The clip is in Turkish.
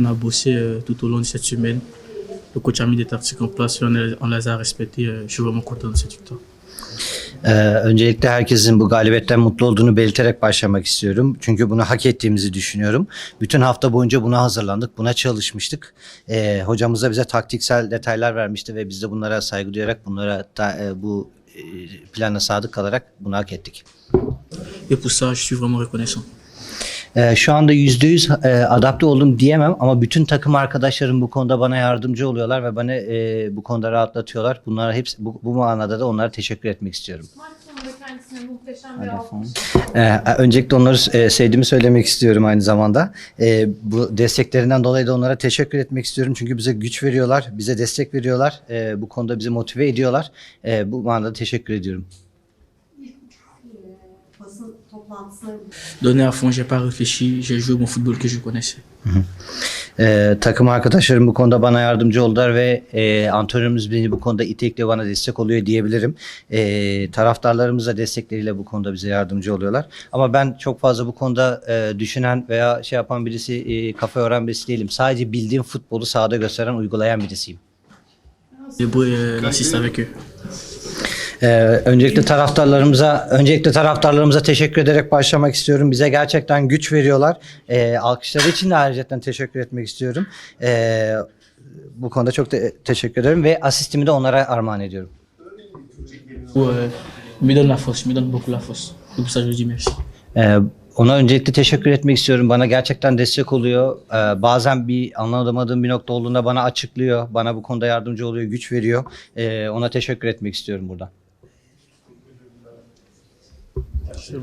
On a bossé euh, tout au long de cette semaine. Le coach a mis des tactiques en place et on, les- a respectées. Euh, Je suis vraiment content de cette victoire. Ee, öncelikle herkesin bu galibiyetten mutlu olduğunu belirterek başlamak istiyorum. Çünkü bunu hak ettiğimizi düşünüyorum. Bütün hafta boyunca buna hazırlandık, buna çalışmıştık. Ee, hocamız da bize taktiksel detaylar vermişti ve biz de bunlara saygı duyarak, bunlara ta- e, bu e, plana sadık kalarak bunu hak ettik. Et pour ça, je suis vraiment reconnaissant. Ee, şu anda yüzde yüz e, adapte oldum diyemem ama bütün takım arkadaşlarım bu konuda bana yardımcı oluyorlar ve bana e, bu konuda rahatlatıyorlar. Bunlara hepsi bu, bu manada da onlara teşekkür etmek istiyorum. Maç sonunda kendisine muhteşem bir alkış. Ee, öncelikle onları e, sevdiğimi söylemek istiyorum aynı zamanda. Ee, bu desteklerinden dolayı da onlara teşekkür etmek istiyorum. Çünkü bize güç veriyorlar, bize destek veriyorlar. Ee, bu konuda bizi motive ediyorlar. Ee, bu manada teşekkür ediyorum. Donné à fond, j'ai pas réfléchi. J'ai joué mon football que je connaissais. Ee, takım arkadaşlarım bu konuda bana yardımcı oldular ve e, antrenörümüz beni bu konuda itekle bana destek oluyor diyebilirim. E, taraftarlarımız da destekleriyle bu konuda bize yardımcı oluyorlar. Ama ben çok fazla bu konuda e, düşünen veya şey yapan birisi, e, kafa yoran birisi değilim. Sadece bildiğim futbolu sahada gösteren, uygulayan birisiyim. Les beaux, euh, avec eux. Ee, öncelikle taraftarlarımıza öncelikle taraftarlarımıza teşekkür ederek başlamak istiyorum. Bize gerçekten güç veriyorlar. Ee, alkışları için de ayrıca teşekkür etmek istiyorum. Ee, bu konuda çok te- teşekkür ederim ve asistimi de onlara armağan ediyorum. Où, euh, me donne la force, me donne beaucoup la force. Et pour ça, je lui dis merci. Ee, ona öncelikle teşekkür etmek istiyorum. Bana gerçekten destek oluyor. Ee, bazen bir anlamadığım bir nokta olduğunda bana açıklıyor. Bana bu konuda yardımcı oluyor, güç veriyor. Ee, ona teşekkür etmek istiyorum burada.